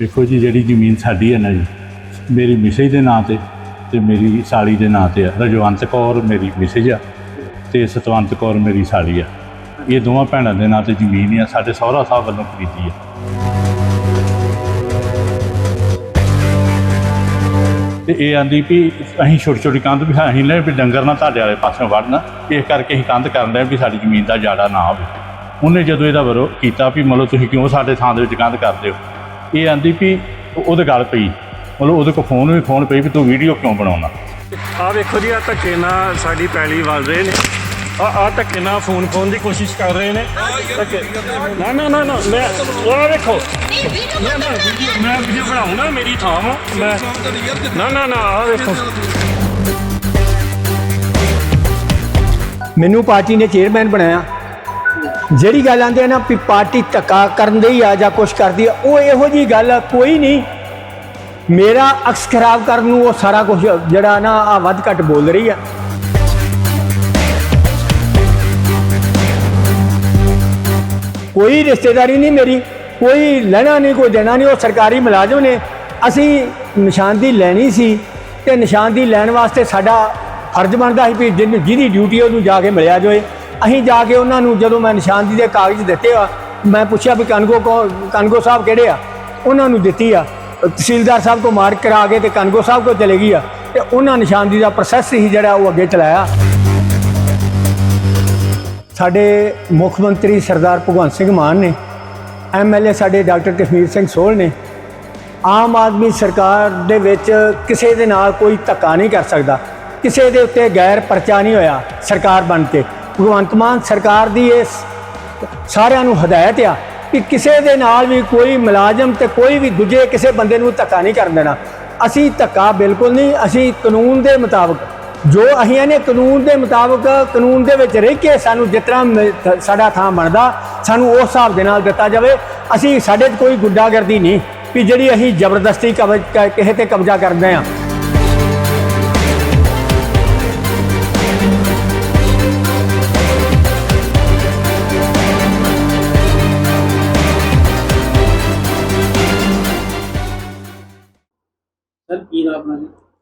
ਦੇਖੋ ਜੀ, ਜਿਹੜੀ ਜ਼ਮੀਨ ਸਾਡੀ ਹੈ ਨਾ ਜੀ, ਮੇਰੀ ਮਿਸੇਜ ਦੇ ਨਾਂ ਤੇ ਤੇ ਮੇਰੀ ਸਾਲੀ ਦੇ ਨਾਂ ਤੇ ਆ, ਰਜਵੰਤ ਕੌਰ ਮੇਰੀ ਮਿਸੇਜ ਆ ਤੇ ਸਤਵੰਤ ਕੌਰ ਮੇਰੀ ਸਾਲੀ ਆ। ਇਹ ਦੋਵਾਂ ਭੈਣਾਂ ਦੇ ਨਾਂ ਤੇ ਜ਼ਮੀਨ ਆ, ਸਾਡੇ ਸਹੁਰਾ ਸਾਹਿਬ ਵੱਲੋਂ ਖਰੀਦੀ ਆ। ਤੇ ਇਹ ਆਂਦੀ ਵੀ ਅਸੀਂ ਛੋਟੀ ਛੋਟੀ ਕੰਧ ਵੀ, ਅਸੀਂ ਲੈ ਵੀ ਡੰਗਰ ਨਾ ਤੁਹਾਡੇ ਵਾਲੇ ਪਾਸਿਓਂ ਵੜਨ ਇਸ ਕਰਕੇ ਅਸੀਂ ਕੰਧ ਕਰਨ ਦੇ ਵੀ ਸਾਡੀ ਜ਼ਮੀਨ ਦਾ ਜਾੜਾ ਨਾ ਹੋਵੇ। ਉਹਨੇ ਜਦੋਂ ਇਹਦਾ ਵਿਰੋਧ ਕੀਤਾ ਵੀ ਮਤਲਬ ਤੁਸੀਂ ਕਿਉਂ ਸਾਡੇ ਥਾਂ ਦੇ ਵਿੱਚ ਕੰਧ ਕਰਦੇ ਹੋ? ਇਹ ਆਂਦੀ ਵੀ ਉਹ- ਉਹਦੇ ਗੱਲ ਪਈ। ਮਤਲਬ ਉਹਦੇ ਕੋਲ ਫੋਨ ਵੀ ਫੋਨ ਪਈ ਵੀ ਤੂੰ ਵੀਡੀਓ ਕਿਉਂ ਬਣਾਉਣਾ? ਆ ਵੇਖੋ ਜੀ ਆ ਧੱਕੇ ਨਾਲ ਸਾਡੀ ਪੈਲੀ ਵੱਲ ਰਹੇ ਨੇ। ਆ ਆ ਧੱਕੇ ਨਾਲ ਫੋਨ ਖੋਣ ਦੀ ਕੋਸ਼ਿਸ਼ ਕਰ ਰਹੇ ਨੇ। ਧੱਕੇ ਨਾ ਨਾ ਨਾ ਨਾ ਮੈਂ ਉਹ ਵੇਖੋ। ਮੈਂ ਵੀਡੀਓ ਮੈਂ ਵੀਡੀਓ ਬਣਾਉਣਾ ਮੇਰੀ ਥਾਂ ਵਾ। ਮੈਂ ਨਾ ਨਾ ਨਾ ਆ ਵੇਖੋ। ਮੈਨੂੰ ਪਾਰਟੀ ਨੇ ਚੇਅਰਮੈਨ ਬਣਾਇਆ। ਜਿਹੜੀ ਗੱਲ ਆਂਦੇ ਆ ਨਾ ਵੀ ਪਾਰਟੀ ਧੱਕਾ ਕਰਨ ਦੀ ਆ ਜਾਂ ਕੁਛ ਕਰਦੀ ਆ ਉਹ ਇਹੋ ਜੀ ਗੱਲ ਕੋਈ ਨਹੀਂ। ਮੇਰਾ ਅਕਸ ਖਰਾਬ ਕਰਨ ਨੂੰ ਉਹ ਸਾਰਾ ਕੁਝ ਜਿਹੜਾ ਨਾ ਆ ਵੱਧ ਘੱਟ ਬੋਲ ਰਹੀ ਆ। ਕੋਈ ਰਿਸ਼ਤੇਦਾਰੀ ਨਹੀਂ ਮੇਰੀ, ਕੋਈ ਲੈਣਾ ਨਹੀਂ, ਕੋਈ ਦੇਣਾ ਨਹੀਂ, ਉਹ ਸਰਕਾਰੀ ਮੁਲਾਜ਼ਮ ਨੇ। ਅਸੀਂ ਨਿਸ਼ਾਨਦੀ ਲੈਣੀ ਸੀ ਤੇ ਨਿਸ਼ਾਨਦੀ ਲੈਣ ਵਾਸਤੇ ਸਾਡਾ ਫਰਜ਼ ਬਣਦਾ ਸੀ ਵੀ ਜਿਹਨੂੰ- ਜਿਹਦੀ ਡਿਊਟੀ ਉਹਨੂੰ ਜਾ ਕੇ ਮਿਲਿਆ ਜਾਵੇ। ਅਸੀਂ ਜਾ ਕੇ ਉਹਨਾਂ ਨੂੰ ਜਦੋਂ ਮੈਂ ਨਿਸ਼ਾਨਦੀ ਦੇ ਕਾਗਜ਼ ਦਿੱਤੇ ਆ, ਮੈਂ ਪੁੱਛਿਆ ਵੀ ਕਨਗੋ ਕੌਣ, ਕਨਗੋ ਸਾਹਿਬ ਕਿਹੜੇ ਆ? ਉਹਨਾਂ ਨੂੰ ਦਿੱਤੀ ਆ। ਤਹਿਸੀਲਦਾਰ ਸਾਹਿਬ ਕੋ ਮਾਰਕ ਕਰਾ ਕੇ ਤੇ ਕਨਗੋ ਸਾਹਿਬ ਕੋ ਚਲੇ ਗਈ ਆ। ਤੇ ਉਹਨਾਂ ਨਿਸ਼ਾਨਦੀ ਦਾ ਪ੍ਰੋਸੈਸ ਹੀ ਜਿਹੜਾ ਉਹ ਅੱਗੇ ਚਲਾਇਆ। ਸਾਡੇ ਮੁੱਖ ਮੰਤਰੀ ਸਰਦਾਰ ਭਗਵੰਤ ਸਿੰਘ ਮਾਨ ਨੇ ਐਮਐਲਏ ਸਾਡੇ ਡਾਕਟਰ ਕਸ਼ਮੀਰ ਸਿੰਘ ਸੋਹਲ ਨੇ, ਆਮ ਆਦਮੀ ਸਰਕਾਰ ਦੇ ਵਿੱਚ ਕਿਸੇ ਦੇ ਨਾਲ ਕੋਈ ਧੱਕਾ ਨਹੀਂ ਕਰ ਸਕਦਾ। ਕਿਸੇ ਦੇ ਉੱਤੇ ਗੈਰ ਪਰਚਾ ਨਹੀਂ ਹੋਇਆ ਸਰਕਾਰ ਬਣ ਕੇ। ਭਗਵੰਤ ਮਾਨ ਸਰਕਾਰ ਦੀ ਇਸ ਸਾਰਿਆਂ ਨੂੰ ਹਦਾਇਤ ਆ ਕਿ ਕਿਸੇ ਦੇ ਨਾਲ ਵੀ ਕੋਈ ਮੁਲਾਜ਼ਮ ਤੇ ਕੋਈ ਵੀ ਦੂਜੇ ਕਿਸੇ ਬੰਦੇ ਨੂੰ ਧੱਕਾ ਨਹੀਂ ਕਰਨ ਦੇਣਾ। ਅਸੀਂ ਧੱਕਾ ਬਿਲਕੁਲ ਨਹੀਂ, ਅਸੀਂ ਕਾਨੂੰਨ ਦੇ ਮੁਤਾਬਕ, ਜੋ ਅਸੀਂ ਇਹਨੇ ਕਾਨੂੰਨ ਦੇ ਮੁਤਾਬਕ ਕਾਨੂੰਨ ਦੇ ਵਿੱਚ ਰਹਿ ਕੇ ਸਾਨੂੰ ਜਿਸ ਤਰ੍ਹਾਂ ਮਿਲ- ਸਾਡਾ ਥਾਂ ਬਣਦਾ, ਸਾਨੂੰ ਉਸ ਹਿਸਾਬ ਦੇ ਨਾਲ ਦਿੱਤਾ ਜਾਵੇ, ਅਸੀਂ ਸਾਡੇ 'ਚ ਕੋਈ ਗੁੰਡਾਗਰਦੀ ਨਹੀਂ ਵੀ ਜਿਹੜੀ ਅਸੀਂ ਜ਼ਬਰਦਸਤੀ ਕਬਜ਼, ਕ- ਕਿਸੇ ਤੇ ਕਬਜ਼ਾ ਕਰਦੇ ਆ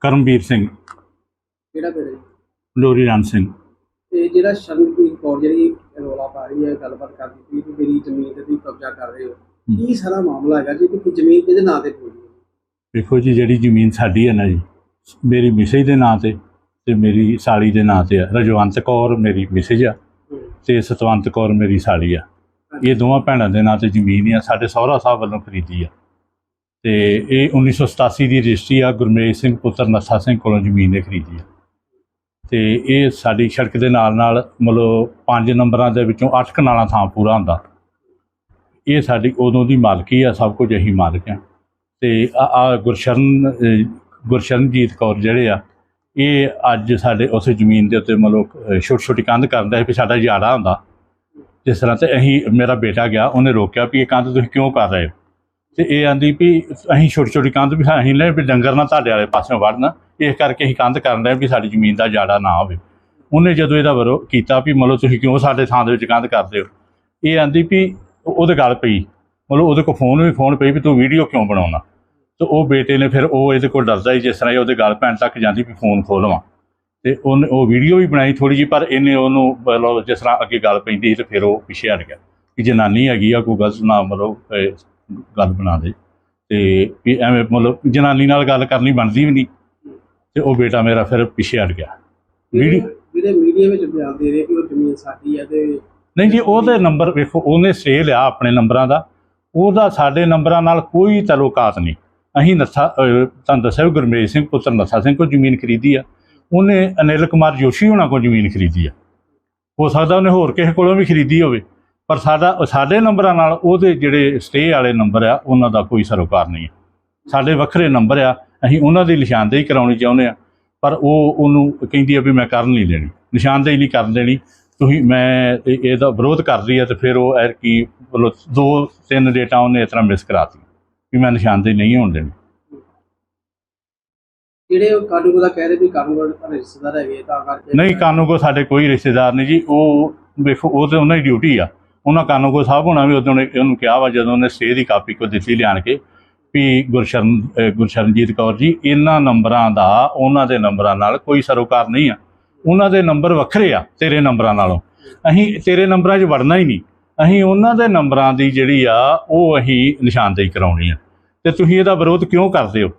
ਕਰਮਵੀਰ ਸਿੰਘ। ਕਿਹੜਾ ਪਿੰਡ ਹੈ? ਲੋਰੀ ਰਾਮ ਸਿੰਘ। ਤੇ ਜਿਹੜਾ ਸ਼ਰਨਪ੍ਰੀਤ ਕੌਰ ਜਿਹੜੀ ਰੋਲਾ ਪਾ ਰਹੀ ਹੈ ਗੱਲਬਾਤ ਕਰਦੀ ਪਈ ਕਿ ਮੇਰੀ ਜ਼ਮੀਨ ਤੇ ਤੁਸੀਂ ਕਬਜ਼ਾ ਕਰ ਰਹੇ ਹੋ। ਕੀ ਸਾਰਾ ਮਾਮਲਾ ਹੈਗਾ ਜੀ? ਕਿ ਜ਼ਮੀਨ ਕਿਹਦੇ ਨਾਂ ਤੇ ਪਈ ਹੈ? ਦੇਖੋ ਜੀ ਜਿਹੜੀ ਜ਼ਮੀਨ ਸਾਡੀ ਹੈ ਨਾ ਜੀ ਮੇਰੀ ਮਿਸੇਜ ਦੇ ਨਾਂ ਤੇ ਤੇ ਮੇਰੀ ਸਾਲੀ ਦੇ ਨਾਂ ਤੇ ਆ। ਰਜਵੰਤ ਕੌਰ ਮੇਰੀ ਮਿਸੇਜ ਆ। ਤੇ ਸਤਵੰਤ ਕੌਰ ਮੇਰੀ ਸਾਲੀ ਆ। ਇਹ ਦੋਵਾਂ ਭੈਣਾਂ ਦੇ ਨਾਂ ਤੇ ਜ਼ਮੀਨ ਆ। ਸਾਡੇ ਸਹੁਰਾ ਸਾਹਿਬ ਵੱਲੋਂ ਖਰੀਦੀ ਆ। ਤੇ ਇਹ 1987 ਦੀ ਰਜਿਸਟਰੀ ਆ, ਗੁਰਮੇਜ ਸਿੰਘ ਪੁੱਤਰ ਨੱਥਾ ਸਿੰਘ ਕੋਲੋਂ ਜ਼ਮੀਨ ਨੇ ਖਰੀਦੀ ਆ। ਤੇ ਇਹ ਸਾਡੀ ਸੜਕ ਦੇ ਨਾਲ ਨਾਲ ਮਤਲਬ ਪੰਜ ਨੰਬਰਾਂ ਦੇ ਵਿੱਚੋਂ ਅੱਠ ਕਨਾਲਾਂ ਥਾਂ ਪੂਰਾ ਹੁੰਦਾ। ਇਹ ਸਾਡੀ ਉਦੋਂ ਦੀ ਮਾਲਕੀ ਆ, ਸਭ ਕੁਝ ਇਹੀ ਮਾਲਕ ਆ। ਤੇ ਆ ਗੁਰਸ਼ਰਨ ਗੁਰਸ਼ਰਨਜੀਤ ਕੌਰ ਜਿਹੜੇ ਆ, ਇਹ ਅੱਜ ਸਾਡੇ ਉਸ ਜ਼ਮੀਨ ਦੇ ਉੱਤੇ ਮਤਲਬ ਛੋਟੀ ਛੋਟੀ ਕੰਧ ਕਰਦਾ ਹੈ ਵੀ ਸਾਡਾ ਯਾਰਾ ਹੁੰਦਾ। ਜਿਸ ਤਰ੍ਹਾਂ ਤੇ ਅਸੀਂ, ਮੇਰਾ ਬੇਟਾ ਗਿਆ, ਉਹਨੇ ਰੋਕਿਆ ਵੀ ਇਹ ਕੰਧ ਤੁਸੀਂ ਕਿਉਂ ਕਰ ਰਹੇ ਹੋ? ਤੇ ਇਹ ਆਂਦੀ ਵੀ ਅਸੀਂ ਛੋਟੀ ਛੋਟੀ ਕੰਧ ਵੀ ਅਸੀਂ ਲੈ ਵੀ ਡੰਗਰ ਨਾ ਤੁਹਾਡੇ ਵਾਲੇ ਪਾਸਿਓਂ ਵੜਨ ਇਸ ਕਰਕੇ ਅਸੀਂ ਕੰਧ ਕਰਨ ਦੇ ਵੀ ਸਾਡੀ ਜ਼ਮੀਨ ਦਾ ਜਾੜਾ ਨਾ ਹੋਵੇ। ਉਹਨੇ ਜਦੋਂ ਇਹਦਾ ਵਿਰੋਧ ਕੀਤਾ ਵੀ ਮਤਲਬ ਤੁਸੀਂ ਕਿਉਂ ਸਾਡੇ ਥਾਂ ਦੇ ਵਿੱਚ ਕੰਧ ਕਰਦੇ ਹੋ? ਇਹ ਆਂਦੀ ਵੀ ਉਹਦੇ ਗੱਲ ਪਈ। ਮਤਲਬ ਉਹਦੇ ਕੋਲ ਫੋਨ ਵੀ ਫੋਨ ਪਈ ਵੀ ਤੂੰ ਵੀਡੀਓ ਕਿਉਂ ਬਣਾਉਣਾ? ਤੇ ਉਹ ਬੇਟੇ ਨੇ ਫਿਰ ਉਹ ਇਹਦੇ ਕੋਲ ਡਰਦਾ ਹੀ ਜਿਸ ਤਰ੍ਹਾਂ ਇਹ ਉਹਦੇ ਗੱਲ ਭੈਣ ਤੱਕ ਜਾਂਦੀ ਵੀ ਫੋਨ ਖੋਲਵਾਂ। ਤੇ ਉਹਨੇ ਉਹ ਵੀਡੀਓ ਵੀ ਬਣਾਈ ਥੋੜੀ ਜੀ ਪਰ ਇਹਨੇ ਉਹਨੂੰ ਮਤਲਬ ਜਿਸ ਤਰ੍ਹਾਂ ਅੱਗੇ ਗੱਲ ਪੈਂਦੀ ਸੀ ਤੇ ਫਿਰ ਉਹ ਪਿੱਛੇ ਹਟ ਗਿਆ। ਕਿ ਜਨਾਨੀ ਹੈਗੀ ਆ, ਕੋਈ ਗਲਤ ਨਾ ਮਤਲਬ ਗੱਲ ਬਣਾ ਦੇ। ਤੇ ਵੀ ਐਵੇਂ ਮਤਲਬ ਜਨਾਨੀ ਨਾਲ ਗੱਲ ਕਰਨੀ ਬਣਦੀ ਵੀ ਨਹੀਂ। ਤੇ ਉਹ ਬੇਟਾ ਮੇਰਾ ਫਿਰ ਪਿੱਛੇ ਹਟ ਗਿਆ। ਜਿਹੜੇ ਮੀਡੀਆ ਵਿੱਚ ਬਿਆਨ ਦੇ ਰਹੇ ਕਿ ਉਹ ਜ਼ਮੀਨ ਸਾਡੀ ਹੈ ਤੇ ਨਹੀਂ ਜੀ ਉਹਦੇ ਨੰਬਰ ਵੇਖੋ ਉਹਨੇ ਸੇ ਲਿਆ ਆਪਣੇ ਨੰਬਰਾਂ ਦਾ। ਉਹਦਾ ਸਾਡੇ ਨੰਬਰਾਂ ਨਾਲ ਕੋਈ ਤਾਲੁਕਾਤ ਨਹੀਂ। ਅਸੀਂ ਨੱਥਾ ਤੁਹਾਨੂੰ ਦੱਸਿਆ ਵੀ ਗੁਰਮੇਜ ਸਿੰਘ ਪੁੱਤਰ ਨੱਥਾ ਸਿੰਘ ਕੋਲ ਜ਼ਮੀਨ ਖਰੀਦੀ ਆ। ਉਹਨੇ ਅਨਿਲ ਕੁਮਾਰ ਜੋਸ਼ੀ ਹੋਣਾ ਕੋਲ ਜ਼ਮੀਨ ਖਰੀਦੀ ਆ। ਹੋ ਸਕਦਾ ਉਹਨੇ ਹੋਰ ਕਿਸੇ ਕੋਲੋਂ ਵੀ ਖਰੀਦੀ ਹੋਵੇ। ਪਰ ਸਾਡਾ ਸਾਡੇ ਨੰਬਰਾਂ ਨਾਲ ਉਹਦੇ ਜਿਹੜੇ ਸਟੇ ਵਾਲੇ ਨੰਬਰ ਆ ਉਹਨਾਂ ਦਾ ਕੋਈ ਸਰੋਕਾਰ ਨਹੀਂ ਹੈ। ਸਾਡੇ ਵੱਖਰੇ ਨੰਬਰ ਆ ਅਸੀਂ ਉਹਨਾਂ ਦੀ ਨਿਸ਼ਾਨਦੇਹੀ ਕਰਾਉਣੀ ਚਾਹੁੰਦੇ ਆ ਪਰ ਉਹ ਉਹਨੂੰ ਕਹਿੰਦੀ ਆ ਵੀ ਮੈਂ ਕਰਨ ਨਹੀਂ ਦੇਣੀ ਨਿਸ਼ਾਨਦੇਹੀ ਨਹੀਂ ਕਰਨ ਦੇਣੀ। ਤੁਸੀਂ ਮੈਂ ਇਹ- ਇਹਦਾ ਵਿਰੋਧ ਕਰ ਰਹੀ ਹੈ ਤੇ ਫਿਰ ਉਹ ਐਰ ਕੀ ਮਤਲਬ ਦੋ ਤਿੰਨ ਡੇਟਾ ਉਹਨੇ ਇਸ ਤਰ੍ਹਾਂ ਮਿਸ ਕਰਾਤੀ ਵੀ ਮੈਂ ਨਿਸ਼ਾਨਦੇਹੀ ਨਹੀਂ ਹੋਣ ਦੇਣੀ। ਜਿਹੜੇ ਕਾਨੂੰਗੋ ਦਾ ਕਹਿ ਰਹੇ ਵੀ ਕਾਨੂੰਗੋ ਦੇ ਰਿਸ਼ਤੇਦਾਰ ਹੈਗੇ ਤਾਂ ਕਰਕੇ ਨਹੀਂ ਕਾਨੂੰਗੋ ਸਾਡੇ ਕੋਈ ਰਿਸ਼ਤੇਦਾਰ ਨਹੀਂ ਜੀ ਉਹ ਵੇਖੋ ਉਹ ਤੇ ਉਹਨਾਂ ਦੀ ਡਿਊਟੀ ਆ। ਉਹਨਾਂ ਕਾਨੂੰਗੋ ਸਾਹਿਬ ਹੋਣਾ ਵੀ ਉਦੋਂ ਉਹਨੂੰ ਕਿਹਾ ਵਾ, ਜਦੋਂ ਉਹਨੇ ਸਟੇ ਦੀ ਕਾਪੀ ਕੋ ਦਿੱਤੀ ਲਿਆਣ ਕੇ, ਵੀ ਗੁਰਸ਼ਰਨ ਗੁਰਸ਼ਰਨਜੀਤ ਕੌਰ ਜੀ, ਇਹਨਾਂ ਨੰਬਰਾਂ ਦਾ, ਉਹਨਾਂ ਦੇ ਨੰਬਰਾਂ ਨਾਲ ਕੋਈ ਸਰੋਕਾਰ ਨਹੀਂ ਆ। ਉਹਨਾਂ ਦੇ ਨੰਬਰ ਵੱਖਰੇ ਆ, ਤੇਰੇ ਨੰਬਰਾਂ ਨਾਲੋਂ। ਅਸੀਂ ਤੇਰੇ ਨੰਬਰਾਂ 'ਚ ਵੜਨਾ ਹੀ ਨਹੀਂ। ਅਸੀਂ ਉਹਨਾਂ ਦੇ ਨੰਬਰਾਂ ਦੀ ਜਿਹੜੀ ਆ, ਉਹ ਅਸੀਂ ਨਿਸ਼ਾਨਦੇਹੀ ਕਰਾਉਣੀ ਆ। ਤੇ ਤੁਸੀਂ ਇਹਦਾ ਵਿਰੋਧ ਕਿਉਂ ਕਰਦੇ ਹੋ?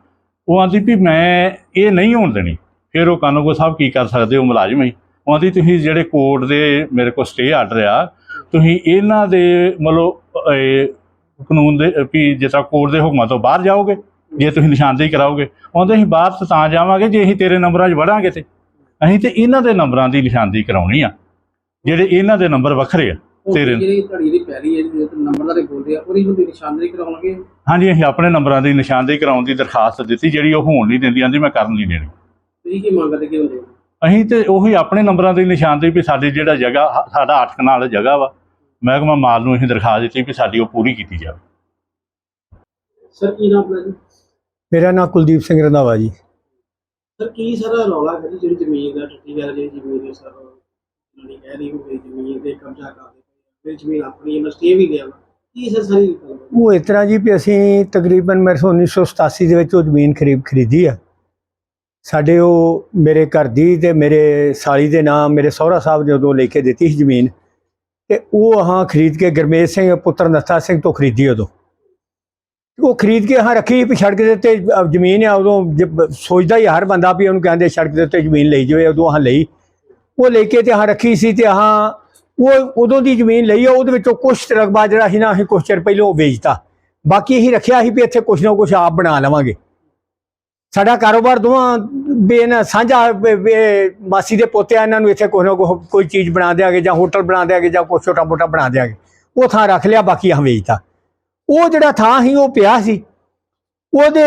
ਉਹ ਆਂਦੀ ਵੀ ਮੈਂ ਇਹ ਨਹੀਂ ਹੋਣ ਦੇਣੀ। ਫਿਰ ਉਹ ਕਾਨੂੰਗੋ ਸਾਹਿਬ ਕੀ ਕਰ ਸਕਦੇ ਹੋ ਮੁਲਾਜ਼ਮ ਹੀ। ਉਹ ਆਂਦੀ ਤੁਸੀਂ ਜਿਹੜੇ ਕੋਰਟ ਦੇ ਮੇਰੇ ਕੋਲ ਸਟੇ ਆਰਡਰ ਆ ਤੁਸੀਂ ਇਹਨਾਂ ਦੇ ਮਤਲਬ ਇਹ ਕਾਨੂੰਨ ਦੇ ਵੀ ਜਿਸ ਕੋਰਟ ਦੇ ਹੁਕਮਾਂ ਤੋਂ ਬਾਹਰ ਜਾਓਗੇ ਜੇ ਤੁਸੀਂ ਨਿਸ਼ਾਨਦੇਹੀ ਕਰਾਓਗੇ ਉਹਦੇ ਅਸੀਂ ਬਾਹਰ ਤਾਂ ਜਾਵਾਂਗੇ ਜੇ ਅਸੀਂ ਤੇਰੇ ਨੰਬਰਾਂ 'ਚ ਵੜਾਂਗੇ ਤੇ। ਅਸੀਂ ਤੇ ਇਹਨਾਂ ਦੇ ਨੰਬਰਾਂ ਦੀ ਨਿਸ਼ਾਨਦੇਹੀ ਕਰਾਉਣੀ ਆ ਜਿਹੜੇ ਇਹਨਾਂ ਦੇ ਨੰਬਰ ਵੱਖਰੇ ਆ ਤੇਰੇ- ਜਿਹੜੀ ਤੁਹਾਡੀ ਜਿਹੜੀ ਪਹਿਲੀ ਹੈ ਜਿਹੜੇ ਨੰਬਰ ਦਾ ਬੋਲਦੇ ਆ ਉਹਦੀ ਹੁੰਦੀ ਨਿਸ਼ਾਨਦੇਹੀ ਕਰਾਉਣਗੇ? ਹਾਂਜੀ ਅਸੀਂ ਆਪਣੇ ਨੰਬਰਾਂ ਦੀ ਨਿਸ਼ਾਨਦੇਹੀ ਕਰਾਉਣ ਦੀ ਦਰਖਾਸਤ ਦਿੱਤੀ ਜਿਹੜੀ ਉਹ ਹੋਣ ਨਹੀਂ ਦਿੰਦੀ ਆਂਦੀ ਮੈਂ ਕਰਨ ਨਹੀਂ ਦੇਣੀ। ਤੁਸੀਂ ਕੀ ਮੰਗਦੇ ਕੀ ਹੁੰਦੇ ਅਸੀਂ ਤੇ ਉਹੀ ਆਪਣੇ ਨੰਬਰਾਂ ਦੀ ਨਿਸ਼ਾਨਦੇਹੀ ਵੀ ਸਾਡੀ ਜਿਹੜਾ ਜਗ੍ਹਾ ਸਾਡਾ ਅੱਠ ਕਨਾਲ ਜਗ੍ਹਾ ਵਾ ਮਹਿਕਮਾ ਮਾਲ ਨੂੰ ਅਸੀਂ ਦਰਖਾਸਤ ਦਿੱਤੀ ਵੀ ਸਾਡੀ ਉਹ ਪੂਰੀ ਕੀਤੀ ਜਾਵੇ। ਸਰ ਕੀ ਨਾਮ ਜੀ? ਮੇਰਾ ਨਾਮ ਕੁਲਦੀਪ ਸਿੰਘ ਰੰਧਾਵਾ ਜੀ। ਸਰ ਕੀ ਸਾਰਾ ਰੌਲਾ ਹੈ ਜੀ ਜਿਹੜੀ ਜ਼ਮੀਨ ਦਾ ਟੱਟੀ ਗੱਲ ਜਿਹੜੀ ਜ਼ਮੀਨ ਦੀ ਸਰ ਜਿਹੜੀ ਕਹਿ ਰਹੀ ਹੋ ਮੇਰੀ ਜ਼ਮੀਨ ਤੇ ਕਬਜ਼ਾ ਕਰਦੇ। ਮੇਰੀ ਜ਼ਮੀਨ ਆਪਣੀ ਹੈ ਮੈਂ ਸਟੇ ਵੀ ਲਿਆ ਕੀ ਸਰ ਸਾਰੀ ਉਹ ਇਸ ਤਰ੍ਹਾਂ ਜੀ ਵੀ ਅਸੀਂ ਤਕਰੀਬਨ ਮੇਰੇ ਤੋਂ 1987 ਦੇ ਵਿੱਚ ਉਹ ਜ਼ਮੀਨ ਖਰੀਦ ਖਰੀਦੀ ਆ। ਸਾਡੇ ਉਹ ਮੇਰੇ ਘਰ ਦੀ ਤੇ ਮੇਰੇ ਸਾਲੀ ਦੇ ਨਾਮ ਮੇਰੇ ਸਹੁਰਾ ਸਾਹਿਬ ਨੇ ਉਦੋਂ ਲੈ ਕੇ ਦਿੱਤੀ ਸੀ ਜ਼ਮੀਨ। ਤੇ ਉਹ ਹਾਂ ਖਰੀਦ ਕੇ ਗਰਮੇਸ਼ ਸਿੰਘ ਪੁੱਤਰ ਨੱਥਾ ਸਿੰਘ ਤੋਂ ਖਰੀਦੀ ਉਦੋਂ। ਉਹ ਖਰੀਦ ਕੇ ਹਾਂ ਰੱਖੀ ਵੀ ਸੜਕ ਦੇ ਉੱਤੇ ਜ਼ਮੀਨ ਆ ਉਦੋਂ, ਜ- ਸੋਚਦਾ ਹੀ ਹਰ ਬੰਦਾ ਵੀ ਉਹਨੂੰ ਕਹਿੰਦੇ ਸੜਕ ਦੇ ਉੱਤੇ ਜ਼ਮੀਨ ਲਈ ਜਾਵੇ, ਉਦੋਂ ਹਾਂ ਲਈ। ਉਹ ਲੈ ਕੇ ਤੇ ਹਾਂ ਰੱਖੀ ਸੀ ਤੇ ਹਾਂ ਉਹ ਉਦੋਂ ਦੀ ਜ਼ਮੀਨ ਲਈ ਆ, ਉਹਦੇ ਵਿੱਚੋਂ ਕੁਛ ਰਕਬਾ ਜਿਹੜਾ ਸੀ ਨਾ ਅਸੀਂ ਕੁਛ ਚਿਰ ਪਹਿਲਾਂ ਉਹ ਵੇਚਤਾ। ਬਾਕੀ ਅਸੀਂ ਰੱਖਿਆ ਸੀ ਵੀ ਇੱਥੇ ਕੁਛ ਨਾ ਕੁਛ ਆਪ ਬਣਾ ਲਵਾਂਗੇ। ਸਾਡਾ ਕਾਰੋਬਾਰ ਦੋਵਾਂ ਬੇਨ ਸਾਂਝਾ ਮਾਸੀ ਦੇ ਪੋਤਿਆਂ ਇਹਨਾਂ ਨੂੰ ਇੱਥੇ ਕੁਛ ਨਾ ਕੁਛ, ਕੋਈ ਚੀਜ਼ ਬਣਾ ਦਿਆਂਗੇ ਜਾਂ ਹੋਟਲ ਬਣਾ ਦਿਆਂਗੇ ਜਾਂ ਕੁਛ ਛੋਟਾ ਮੋਟਾ ਬਣਾ ਦਿਆਂਗੇ, ਉਹ ਥਾਂ ਰੱਖ ਲਿਆ, ਬਾਕੀ ਅਸੀਂ ਵੇਚਤਾ ਉਹ ਜਿਹੜਾ ਥਾਂ ਸੀ, ਉਹ ਪਿਆ ਸੀ। ਉਹਦੇ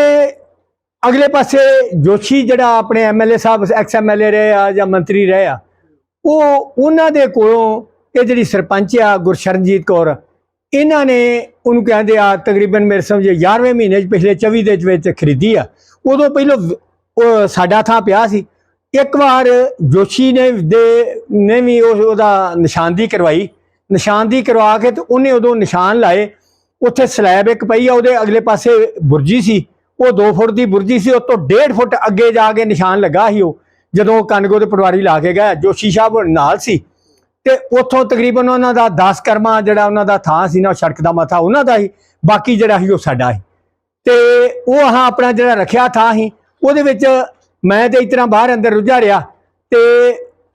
ਅਗਲੇ ਪਾਸੇ ਜੋਸ਼ੀ ਜਿਹੜਾ ਆਪਣੇ ਐਮਐਲਏ ਸਾਹਿਬ, ਐਕਸ ਐਮਐਲਏ ਰਹੇ ਆ ਜਾਂ ਮੰਤਰੀ ਰਹੇ ਆ, ਉਹ ਉਹਨਾਂ ਦੇ ਕੋਲੋਂ ਇਹ ਜਿਹੜੀ ਸਰਪੰਚ ਆ ਗੁਰਸ਼ਰਨਜੀਤ ਕੌਰ, ਇਹਨਾਂ ਨੇ ਉਹਨੂੰ ਕਹਿੰਦੇ ਆ ਤਕਰੀਬਨ ਮੇਰੇ ਸਮਝ 11ਵੇਂ ਮਹੀਨੇ 'ਚ, ਪਿਛਲੇ 24 ਦੇ ਵਿੱਚ ਖਰੀਦੀ ਆ। ਉਦੋਂ ਪਹਿਲਾਂ ਉਹ ਸਾਡਾ ਥਾਂ ਪਿਆ ਸੀ। ਇੱਕ ਵਾਰ ਜੋਸ਼ੀ ਨੇ ਦੇ ਨੇ ਵੀ ਉਹ- ਉਹਦਾ ਨਿਸ਼ਾਨਦੀ ਕਰਵਾਈ। ਨਿਸ਼ਾਨਦੀ ਕਰਵਾ ਕੇ ਤੇ ਉਹਨੇ ਉਦੋਂ ਨਿਸ਼ਾਨ ਲਾਏ। ਉੱਥੇ ਸਲੈਬ ਇੱਕ ਪਈ ਆ, ਉਹਦੇ ਅਗਲੇ ਪਾਸੇ ਬੁਰਜੀ ਸੀ। ਉਹ 2 ਫੁੱਟ ਦੀ ਬੁਰਜੀ ਸੀ ਉਹ ਤੋਂ 1.5 ਫੁੱਟ ਅੱਗੇ ਜਾ ਕੇ ਨਿਸ਼ਾਨ ਲੱਗਾ ਸੀ ਉਹ। ਜਦੋਂ ਕਨਗੋ ਦੇ ਪਟਵਾਰੀ ਲਾ ਕੇ ਗਿਆ, ਜੋਸ਼ੀ ਸਾਹਿਬ ਨਾਲ ਸੀ। ਤੇ ਉੱਥੋਂ ਤਕਰੀਬਨ ਉਹਨਾਂ ਦਾ 10 ਕਰਮਾ ਜਿਹੜਾ ਉਹਨਾਂ ਦਾ ਥਾਂ ਸੀ ਨਾ, ਉਹ ਸੜਕ ਦਾ ਮੱਥਾ ਉਹਨਾਂ ਦਾ ਹੀ ਬਾਕੀ ਜਿਹੜਾ ਸੀ ਉਹ ਸਾਡਾ ਸੀ। ਤੇ ਉਹ ਹਾਂ ਆਪਣਾ ਜਿਹੜਾ ਰੱਖਿਆ ਥਾਂ ਸੀ, ਉਹਦੇ ਵਿੱਚ ਮੈਂ ਤੇ ਇਸ ਤਰ੍ਹਾਂ ਬਾਹਰ ਅੰਦਰ ਰੁੱਝਾ ਰਿਹਾ ਤੇ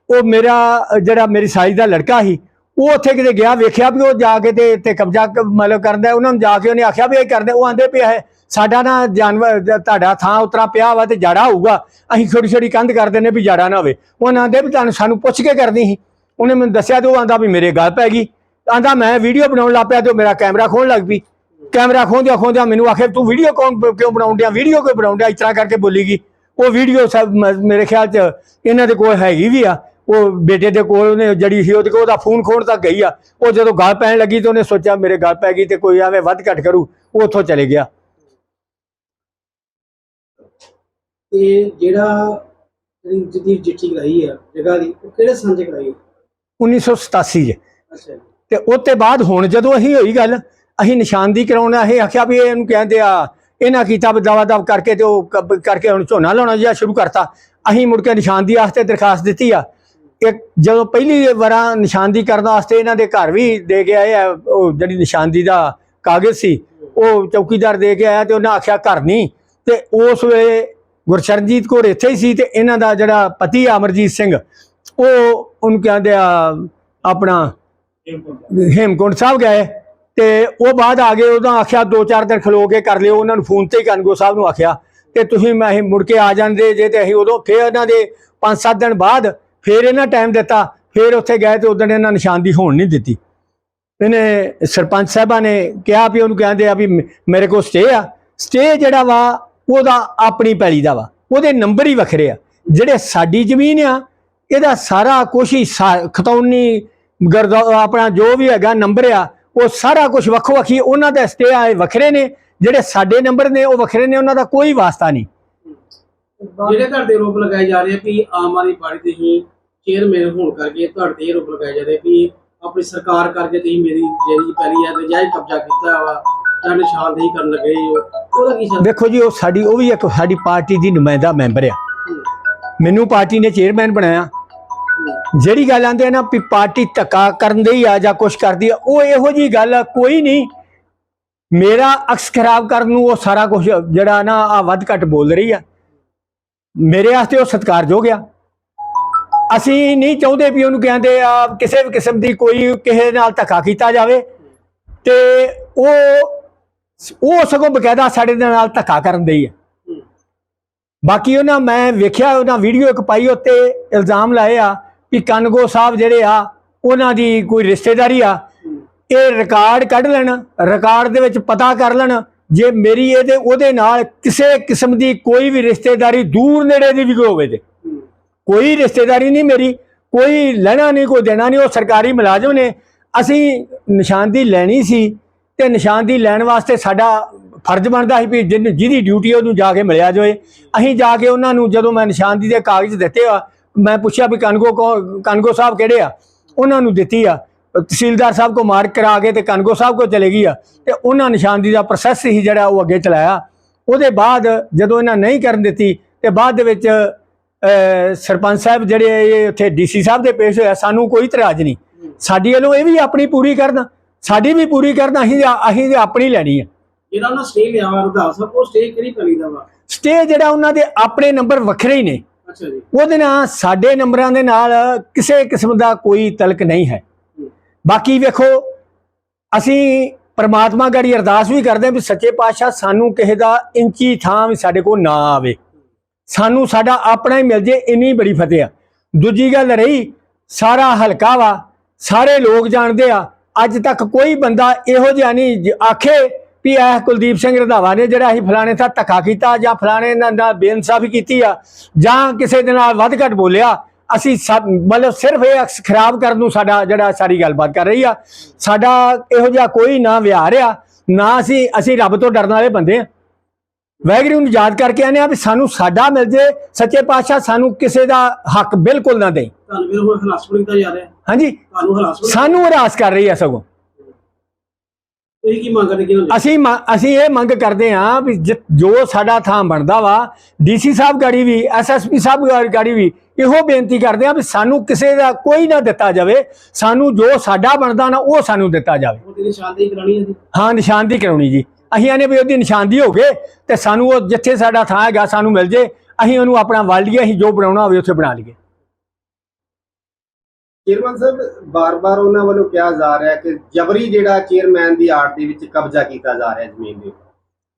ਉਹ ਮੇਰਾ, ਜਿਹੜਾ ਮੇਰੀ ਸਾਈਜ਼ ਦਾ ਲੜਕਾ ਸੀ, ਉਹ ਉੱਥੇ ਕਿਤੇ ਗਿਆ, ਵੇਖਿਆ ਵੀ ਉਹ ਜਾ ਕੇ ਤੇ ਤੇ ਕਬਜ਼ਾ ਮਤਲਬ ਕਰਦਾ ਉਹਨਾਂ ਨੂੰ ਜਾ ਕੇ ਉਹਨੇ ਆਖਿਆ ਵੀ ਇਹ ਕਰਦੇ, ਉਹ ਆਂਦੇ ਪਿਆ ਹੈ ਸਾਡਾ ਨਾ ਜਾਨਵਰ ਤੁਹਾਡਾ ਥਾਂ ਉਤਰਾ ਪਿਆ ਵਾ ਤੇ ਜਾੜਾ ਹੋਊਗਾ, ਅਸੀਂ ਛੋਟੀ ਛੋਟੀ ਕੰਧ ਕਰ ਦਿੰਦੇ ਵੀ ਜਾੜਾ ਨਾ ਹੋਵੇ। ਉਹ ਆਂਦੇ ਵੀ ਤੁਹਾਨੂੰ ਸਾਨੂੰ ਪੁੱਛ ਕੇ ਕਰਨੀ ਸੀ। ਉਹਨੇ ਮੈਨੂੰ ਦੱਸਿਆ ਤੇ ਉਹ ਆਂਦਾ ਵੀ ਮੇਰੇ ਗੱਲ ਪੈ ਗਈ। ਆਂਦਾ ਮੈਂ ਵੀਡੀਓ ਬਣਾਉਣ ਲੱਗ ਪਿਆ ਤੇ ਉਹ ਮੇਰਾ ਕੈਮਰਾ ਖੋਣ ਲੱਗ ਪਈ। ਕੈਮਰਾ ਖੋਂਦਿਆ ਖੋਂਦਿਆ ਮੈਨੂੰ ਆਖੇ ਤੂੰ ਵੀਡੀਓ ਕੌਣ ਕਿਉਂ ਬਣਾਉਣ ਡਿਆ? ਵੀਡੀਓ ਕਿਉਂ ਬਣਾਉਣ ਡਿਆ? ਇਸ ਤਰ੍ਹਾਂ ਕਰਕੇ ਬੋਲੀਗੀ। ਉਹ ਵੀਡੀਓ ਸਭ ਮੇਰੇ ਖਿਆਲ ਚ ਇਹਨਾਂ ਦੇ ਕੋਲ ਹੈਗੀ ਵੀ ਆ। ਉਹ ਬੇਟੇ ਦੇ ਕੋਲ ਉਹਨੇ ਜੜੀ ਸੀ ਉਹਦੇ ਕੋਲ ਉਹਦਾ ਫੋਨ ਖੋਣ ਤੱਕ ਗਈ ਆ। ਉਹ ਜਦੋਂ ਗੱਲ ਪੈਣ ਲੱਗੀ ਤੇ ਉਹਨੇ ਸੋਚਿਆ ਮੇਰੇ ਗੱਲ ਪੈ ਗਈ ਤੇ ਕੋਈ ਐਵੇਂ ਵੱਧ ਘੱਟ ਕਰੂ। ਉਹ ਉੱਥੋਂ ਚਲੇ ਗਿਆ। ਤੇ ਜਿਹੜਾ ਜਿਹੜੀ ਚਿੱਠੀ ਕਰਾਈ ਆ ਜਗ੍ਹਾ ਦੀ ਉਹ ਕਿਹੜੇ ਸੰਜ ਕਰਾਈ 1987 ਚ। ਅੱਛਾ ਜੀ। ਤੇ ਉਹ ਤੇ ਬਾਅਦ ਹੁਣ ਜਦੋਂ ਅਸੀਂ ਹੋਈ ਗੱਲ ਅਸੀਂ ਨਿਸ਼ਾਨਦੀ ਕਰਾਉਣਾ ਇਹ ਆਖਿਆ ਵੀ ਇਹਨੂੰ ਕਹਿੰਦੇ ਆ ਇਹਨਾਂ ਕੀਤਾ ਦਵਾ ਦਵ ਕਰਕੇ ਤੇ ਉਹ ਕ- ਕਰਕੇ ਹੁਣ ਝੋਨਾ ਲਾਉਣਾ ਜਿਹਾ ਸ਼ੁਰੂ ਕਰਤਾ। ਅਸੀਂ ਮੁੜ ਕੇ ਨਿਸ਼ਾਨਦੀ ਵਾਸਤੇ ਦਰਖਾਸਤ ਦਿੱਤੀ ਆ। ਇੱਕ ਜਦੋਂ ਪਹਿਲੀ ਵਾਰਾਂ ਨਿਸ਼ਾਨਦੀ ਕਰਨ ਵਾਸਤੇ ਇਹਨਾਂ ਦੇ ਘਰ ਵੀ ਦੇ ਕੇ ਆਏ ਆ ਉਹ ਜਿਹੜੀ ਨਿਸ਼ਾਨਦੀ ਦਾ ਕਾਗਜ਼ ਸੀ ਉਹ ਚੌਕੀਦਾਰ ਦੇ ਕੇ ਆਇਆ ਤੇ ਉਹਨਾਂ ਆਖਿਆ ਘਰ ਨਹੀਂ। ਤੇ ਉਸ ਵੇਲੇ ਗੁਰਸ਼ਰਨਜੀਤ ਕੌਰ ਇੱਥੇ ਹੀ ਸੀ ਤੇ ਇਹਨਾਂ ਦਾ ਜਿਹੜਾ ਪਤੀ ਆ ਅਮਰਜੀਤ ਸਿੰਘ ਉਹ ਉਹਨੂੰ ਕਹਿੰਦੇ ਆ ਆਪਣਾ ਹੇਮਕੁੰਟ ਸਾਹਿਬ ਗਏ। ਤੇ ਉਹ ਬਾਅਦ ਆ ਗਏ ਉਹਨਾਂ ਆਖਿਆ ਦੋ ਚਾਰ ਦਿਨ ਖਲੋ ਕੇ ਕਰ ਲਿਓ, ਉਹਨਾਂ ਨੂੰ ਫੋਨ ਤੇ ਹੀ ਕਨਗੋ ਸਾਹਿਬ ਨੂੰ ਆਖਿਆ, ਤੇ ਤੁਸੀਂ ਮੈਂ ਅਸੀਂ ਮੁੜ ਕੇ ਆ ਜਾਂਦੇ, ਜੇ ਤੇ ਅਸੀਂ ਉਦੋਂ ਫੇਰ ਇਹਨਾਂ ਦੇ 5-7 ਦਿਨ ਬਾਅਦ ਫੇਰ ਇਹਨਾਂ ਟਾਈਮ ਦਿੱਤਾ, ਫੇਰ ਉੱਥੇ ਗਏ ਤੇ ਉਦੋਂ ਇਹਨਾਂ ਨਿਸ਼ਾਨਦੀ ਹੋਣ ਨਹੀਂ ਦਿੱਤੀ। ਇਹਨੇ ਸਰਪੰਚ ਸਾਹਿਬਾਂ ਨੇ ਕਿਹਾ ਵੀ ਉਹਨੂੰ ਕਹਿੰਦੇ ਆ ਵੀ ਮੇਰੇ ਕੋਲ ਸਟੇ ਆ ਸਟੇ ਜਿਹੜਾ ਵਾ, ਉਹਦਾ ਆਪਣੀ ਪੈਲੀ ਦਾ ਵਾ, ਉਹਦੇ ਨੰਬਰ ਹੀ ਵੱਖਰੇ ਆ। ਜਿਹੜੇ ਸਾਡੀ ਜ਼ਮੀਨ ਆ, ਇਹਦਾ ਸਾਰਾ ਕੁਛ ਹੀ ਸਾ- ਖਤੌਨੀ ਗਰਦਾ, ਆਪਣਾ ਜੋ ਵੀ ਹੈਗਾ ਨੰਬਰ ਆ ਉਹ ਸਾਰਾ ਕੁਝ ਵੱਖੋ ਵੱਖੀ ਉਹਨਾਂ ਦੇ ਸਟੇ ਆਏ ਵੱਖਰੇ ਨੇ ਜਿਹੜੇ ਸਾਡੇ ਨੰਬਰ ਨੇ ਉਹ ਵੱਖਰੇ ਨੇ ਉਹਨਾਂ ਦਾ ਕੋਈ ਵਾਸਤਾ ਨਹੀਂ। ਜਿਹੜੇ ਤੁਹਾਡੇ ਆਰੋਪ ਲਗਾਏ ਜਾ ਰਹੇ ਆ ਵੀ ਆਮ ਆਦਮੀ ਪਾਰਟੀ ਦੇ ਹੀ ਚੇਅਰਮੈਨ ਹੋਣ ਕਰਕੇ ਤੁਹਾਡੇ ਇਹ ਆਰੋਪ ਲਗਾਏ ਜਾ ਰਹੇ ਵੀ ਆਪਣੀ ਸਰਕਾਰ ਕਰਕੇ ਤੁਸੀਂ ਮੇਰੀ ਜਿਹੜੀ ਪਹਿਲੀ ਆ ਨਜਾਇਜ਼ ਕਬਜ਼ਾ ਕੀਤਾ ਵਾ ਜਾਂ ਨਿਸ਼ਾਨਦੇਹੀ ਕਰਨ ਲੱਗੇ ਉਹ ਉਹਦਾ ਕੀ ਸਰ ਵੇਖੋ ਜੀ ਉਹ ਸਾਡੀ ਉਹ ਵੀ ਇੱਕ ਸਾਡੀ ਪਾਰਟੀ ਦੀ ਨੁਮਾਇੰਦਾ ਮੈਂਬਰ ਆ। ਹੂੰ, ਮੈਨੂੰ ਪਾਰਟੀ ਨੇ ਚੇਅਰਮੈਨ ਬਣਾਇਆ। ਹੂੰ, ਜਿਹੜੀ ਗੱਲ ਆਂਦੇ ਆ ਨਾ ਵੀ ਪਾਰਟੀ ਧੱਕਾ ਕਰਨ ਦੇ ਹੀ ਆ ਜਾਂ ਕੁਛ ਕਰਦੀ ਆ, ਉਹ ਇਹੋ ਜੀ ਗੱਲ ਕੋਈ ਨਹੀਂ। ਮੇਰਾ ਅਕਸ ਖਰਾਬ ਕਰਨ ਨੂੰ ਉਹ ਸਾਰਾ ਕੁਝ ਜਿਹੜਾ ਨਾ ਆ ਵੱਧ ਘੱਟ ਬੋਲ ਰਹੀ ਆ। ਮੇਰੇ ਵਾਸਤੇ ਉਹ ਸਤਿਕਾਰਯੋਗ ਆ। ਅਸੀਂ ਨਹੀਂ ਚਾਹੁੰਦੇ ਵੀ ਉਹਨੂੰ ਕਹਿੰਦੇ ਆ ਕਿਸੇ ਵੀ ਕਿਸਮ ਦੀ ਕੋਈ ਕਿਸੇ ਨਾਲ ਧੱਕਾ ਕੀਤਾ ਜਾਵੇ ਤੇ ਉਹ ਉਹ ਸਗੋਂ ਬਕਾਇਦਾ ਸਾਡੇ ਦੇ ਨਾਲ ਧੱਕਾ ਕਰਨ ਦੇ ਹੀ ਆ। ਬਾਕੀ ਉਹਨਾਂ ਮੈਂ ਵੇਖਿਆ, ਉਹਨਾਂ ਵੀਡੀਓ ਇੱਕ ਪਾਈ, ਉੱਤੇ ਇਲਜ਼ਾਮ ਲਾਏ ਆ ਵੀ ਕਨਗੋ ਸਾਹਿਬ ਜਿਹੜੇ ਆ, ਉਹਨਾਂ ਦੀ ਕੋਈ ਰਿਸ਼ਤੇਦਾਰੀ ਆ, ਇਹ ਰਿਕਾਰਡ ਕੱਢ ਲੈਣ ਰਿਕਾਰਡ ਦੇ ਵਿੱਚ ਪਤਾ ਕਰ ਲੈਣ, ਜੇ ਮੇਰੀ ਇਹਦੇ, ਉਹਦੇ ਨਾਲ ਕਿਸੇ ਕਿਸਮ ਦੀ ਕੋਈ ਵੀ ਰਿਸ਼ਤੇਦਾਰੀ ਦੂਰ ਨੇੜੇ ਦੀ ਵੀ ਹੋਵੇ ਤੇ। ਕੋਈ ਰਿਸ਼ਤੇਦਾਰੀ ਨਹੀਂ ਮੇਰੀ, ਕੋਈ ਲੈਣਾ ਨਹੀਂ, ਕੋਈ ਦੇਣਾ ਨਹੀਂ, ਉਹ ਸਰਕਾਰੀ ਮੁਲਾਜ਼ਮ ਨੇ। ਅਸੀਂ ਨਿਸ਼ਾਨਦੀ ਲੈਣੀ ਸੀ ਤੇ ਨਿਸ਼ਾਨਦੀ ਲੈਣ ਵਾਸਤੇ ਸਾਡਾ ਫਰਜ਼ ਬਣਦਾ ਸੀ ਵੀ ਜਿਹਨੂੰ- ਜਿਹਦੀ ਡਿਊਟੀ ਉਹਨੂੰ ਜਾ ਕੇ ਮਿਲਿਆ ਜਾਵੇ। ਅਸੀਂ ਜਾ ਕੇ ਉਹਨਾਂ ਨੂੰ ਜਦੋਂ ਮੈਂ ਨਿਸ਼ਾਨਦੀ ਦੇ ਕਾਗਜ਼ ਦਿੱਤੇ ਆ ਮੈਂ ਪੁੱਛਿਆ ਵੀ ਕਨਗੋ ਕੌਣ- ਕਨਗੋ ਸਾਹਿਬ ਕਿਹੜੇ ਆ? ਉਹਨਾਂ ਨੂੰ ਦਿੱਤੀ ਆ। ਤਹਿਸੀਲਦਾਰ ਸਾਹਿਬ ਕੋ ਮਾਰਕ ਕਰਾ ਕੇ ਤੇ ਕਨਗੋ ਸਾਹਿਬ ਕੋ ਚਲੇ ਗਈ ਆ। ਤੇ ਉਹਨਾਂ ਨਿਸ਼ਾਨਦੀ ਦਾ ਪ੍ਰੋਸੈਸ ਹੀ ਜਿਹੜਾ ਉਹ ਅੱਗੇ ਚਲਾਇਆ। ਉਹਦੇ ਬਾਅਦ ਜਦੋਂ ਇਹਨਾਂ ਨਹੀਂ ਕਰਨ ਦਿੱਤੀ ਤੇ ਬਾਅਦ ਦੇ ਵਿੱਚ ਅਹ, ਸਰਪੰਚ ਸਾਹਿਬ ਜਿਹੜੇ ਇਹ ਉੱਥੇ ਡੀਸੀ ਸਾਹਿਬ ਦੇ ਪੇਸ਼ ਹੋਇਆ। ਸਾਨੂੰ ਕੋਈ ਇਤਰਾਜ਼ ਨਹੀਂ। ਸਾਡੀ ਵੱਲੋਂ ਇਹ ਵੀ ਆਪਣੀ ਪੂਰੀ ਕਰਨ। ਸਾਡੀ ਵੀ ਪੂਰੀ ਕਰਨ। ਅਸੀਂ ਅਸੀਂ ਆਪਣੀ ਲੈਣੀ ਹੈ ਜਿਹੜਾ ਉਹਨਾਂ ਸਟੇ ਲਿਆ ਵਾ ਸਾਹਿਬ ਉਹ ਸਟੇ ਕਿਹੜੀ ਪੈਲੀ ਦਾ ਵਾ? ਸਟੇ ਜਿਹੜਾ ਉਹਨਾਂ ਦੇ ਆਪਣੇ ਨੰਬਰ ਵੱਖਰੇ ਹੀ ਨੇ। ਉਹਦੇ ਨਾਲ ਸਾਡੇ ਨੰਬਰਾਂ ਦੇ ਨਾਲ ਕਿਸੇ ਕਿਸਮ ਦਾ ਕੋਈ ਤਲਕ ਨਹੀਂ ਹੈ। ਬਾਕੀ ਵੇਖੋ ਅਸੀਂ ਪ੍ਰਮਾਤਮਾ ਗੜੀ ਅਰਦਾਸ ਵੀ ਕਰਦੇ ਹਾਂ ਵੀ ਸੱਚੇ ਪਾਤਸ਼ਾਹ ਸਾਨੂੰ ਕਿਸੇ ਦਾ ਇੰਚੀ ਥਾਂ ਵੀ ਸਾਡੇ ਕੋਲ ਨਾ ਆਵੇ। ਸਾਨੂੰ ਸਾਡਾ ਆਪਣਾ ਹੀ ਮਿਲ ਜੇ ਇੰਨੀ ਬੜੀ ਫਤਿਹ ਆ। ਦੂਜੀ ਗੱਲ ਰਹੀ ਸਾਰਾ ਹਲਕਾ ਵਾ ਸਾਰੇ ਲੋਕ ਜਾਣਦੇ ਆ ਅੱਜ ਤੱਕ ਕੋਈ ਬੰਦਾ ਇਹੋ ਜਿਹਾ ਨਹੀਂ ਆਖੇ ਵੀ ਇਹ ਕੁਲਦੀਪ ਸਿੰਘ ਰੰਧਾਵਾ ਨੇ ਜਿਹੜਾ ਅਸੀਂ ਫਲਾਣੇ ਦਾ ਧੱਕਾ ਕੀਤਾ ਜਾਂ ਫਲਾਣੇ ਨਾਲ ਬੇਇਨਸਾਫੀ ਕੀਤੀ ਆ ਜਾਂ ਕਿਸੇ ਦੇ ਨਾਲ ਵੱਧ ਘੱਟ ਬੋਲਿਆ ਅਸੀਂ ਮਤਲਬ ਸਿਰਫ ਇਹ ਅਕਸ ਖਰਾਬ ਕਰਨ ਨੂੰ ਸਾਡਾ ਜਿਹੜਾ ਸਾਰੀ ਗੱਲਬਾਤ ਕਰ ਰਹੀ ਆ। ਸਾਡਾ ਇਹੋ ਜਿਹਾ ਕੋਈ ਨਾ ਵਿਹਾਰ ਆ ਨਾ ਅਸੀਂ ਅਸੀਂ ਰੱਬ ਤੋਂ ਡਰਨ ਵਾਲੇ ਬੰਦੇ ਆ। ਵੈਗਰੂ ਨੂੰ ਯਾਦ ਕਰਕੇ ਆਨੇ ਆ ਵੀ ਸਾਨੂੰ ਸਾਡਾ ਮਿਲ ਜੇ ਸੱਚੇ ਪਾਤਸ਼ਾਹ ਸਾਨੂੰ ਕਿਸੇ ਦਾ ਹੱਕ ਬਿਲਕੁਲ ਨਾ ਦੇ ਤੁਹਾਨੂੰ ਹਰਾਸਮੈਂਟ ਕੀਤਾ ਜਾ ਰਿਹਾ। ਹਾਂਜੀ। ਸਾਨੂੰ ਹਰਾਸ ਕਰ ਰਹੀ ਆ ਸਗੋਂ। ਤੁਸੀਂ ਕੀ ਮੰਗ ਕਰਦੇ ਹੋ ਅਸੀਂ ਮ- ਅਸੀਂ ਇਹ ਮੰਗ ਕਰਦੇ ਹਾਂ ਵੀ ਜਿ- ਜੋ ਸਾਡਾ ਥਾਂ ਬਣਦਾ ਵਾ ਡੀਸੀ ਸਾਹਿਬ ਗਾੜੀ ਵੀ ਐਸਐਸਪੀ ਸਾਹਿਬ ਗਾ- ਗਾੜੀ ਵੀ ਇਹੋ ਬੇਨਤੀ ਕਰਦੇ ਹਾਂ ਵੀ ਸਾਨੂੰ ਕਿਸੇ ਦਾ ਕੋਈ ਨਾ ਦਿੱਤਾ ਜਾਵੇ ਸਾਨੂੰ ਜੋ ਸਾਡਾ ਬਣਦਾ ਨਾ ਉਹ ਸਾਨੂੰ ਦਿੱਤਾ ਜਾਵੇ। ਕਰਾਣੀ ਹੈ ਜੀ? ਹਾਂ ਨਿਸ਼ਾਨਦੀ ਕਰਾਉਣੀ ਜੀ। ਅਸੀਂ ਆਨੇ ਵੀ ਉਹਦੀ ਨਿਸ਼ਾਨਦੀ ਹੋ ਗਏ ਤੇ ਸਾਨੂੰ ਉਹ ਜਿੱਥੇ ਸਾਡਾ ਥਾਂ ਹੈਗਾ ਸਾਨੂੰ ਮਿਲ ਜੇ ਅਸੀਂ ਉਹਨੂੰ ਆਪਣਾ ਵੜ ਲਈਏ ਅਸੀਂ ਜੋ ਬਣਾਉਣਾ ਹੋਵੇ ਉੱਥੇ ਬਣਾ ਲਈਏ। ਚੇਅਰਮੈਨ ਸਾਹਿਬ, ਬਾਰ-ਬਾਰ ਉਹਨਾਂ ਵੱਲੋਂ ਕਿਹਾ ਜਾ ਰਿਹਾ ਕਿ ਜਬਰੀ ਜਿਹੜਾ ਚੇਅਰਮੈਨ ਦੀ ਆੜ ਦੇ ਵਿੱਚ ਕਬਜ਼ਾ ਕੀਤਾ ਜਾ ਰਿਹਾ ਜ਼ਮੀਨ ਦੇ